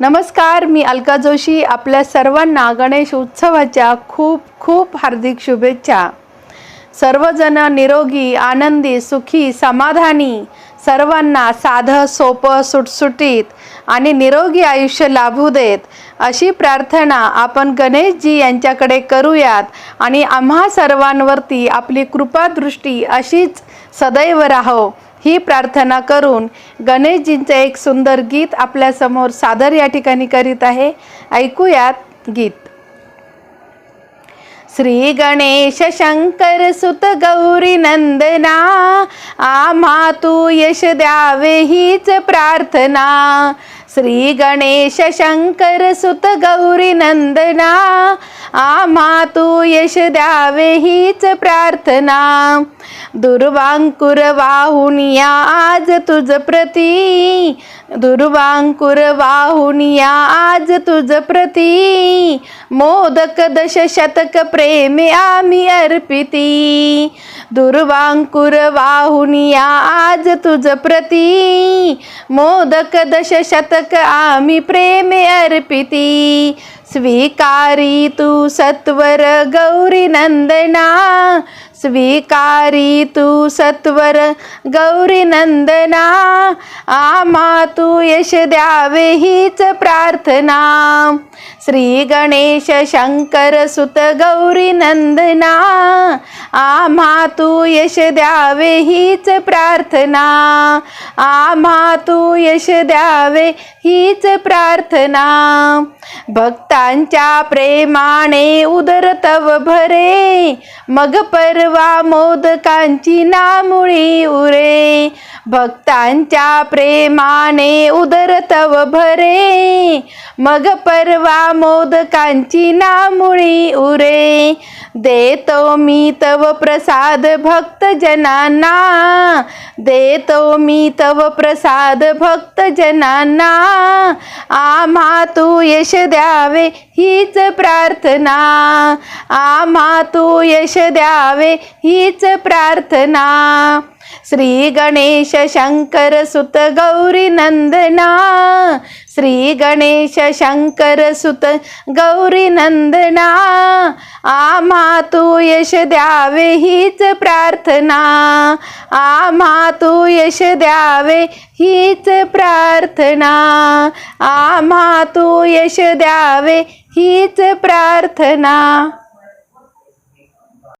नमस्कार मी अलका जोशी. आपल्या सर्वांना गणेश उत्सवाच्या खूप खूप हार्दिक शुभेच्छा. सर्वजण निरोगी आनंदी सुखी समाधानी सर्वांना साधं सोपं सुटसुटीत आणि निरोगी आयुष्य लाभू देत अशी प्रार्थना आपण गणेशजी यांच्याकडे करूयात आणि आम्हा सर्वांवरती आपली कृपादृष्टी अशीच सदैव राहो. ही प्रार्थना करून गणेशजींचं एक सुंदर गीत आपल्यासमोर सादर या ठिकाणी करीत आहे. ऐकूयात गीत. श्री गणेश शंकर सुत गौरी नंदना आम्हा तू यश द्यावे हीच प्रार्थना. श्री गणेश शंकर सुत गौरी नंदना आम्हा तू यश द्यावे हीच प्रार्थना. दुर्वांकुर वाहून या आज तुझ प्रती. दुर्वांकुर वाहून या आज तुझ प्रती. मोदक दश शतक प्रेमे आम्ही अर्पिती. दुर्वांकुर वाहून या आज तुझ प्रती. मोदक दश शतक आम्ही प्रेमे अर्पिती. स्वीकारी तू सत्वर गौरी नंदना स्वीकारी तू सत्वर गौरी नंदना आमा तू यश द्यावे हीच प्रार्थना श्री गणेश शंकर सुत गौरी नंदना आम्हा तू यश द्यावे हीच प्रार्थना. आम्हा तू यश द्यावे हीच प्रार्थना. भक्तांच्या प्रेमाने उदर तव भरे. मग परवा मोदकांची नामुळी उरे. भक्तांच्या प्रेमाने उदर तव भरे. मग परवा मोदकांची नामुळी उरे. देतो मी तव प्रसाद भक्त जनांना. देतो मी तव प्रसाद भक्त जनांना. आम्हा तू यश द्यावे हीच प्रार्थना. आम्हा तू यश द्यावे हीच प्रार्थना. श्री गणेश शंकर सुत गौरी नंदना. श्री गणेश शंकर सुत गौरी नंदना. आम्हा तू यश द्यावे हीच प्रार्थना. आम्हा तू यश द्यावे हीच प्रार्थना. आम्हा तू यश द्यावे हीच प्रार्थना.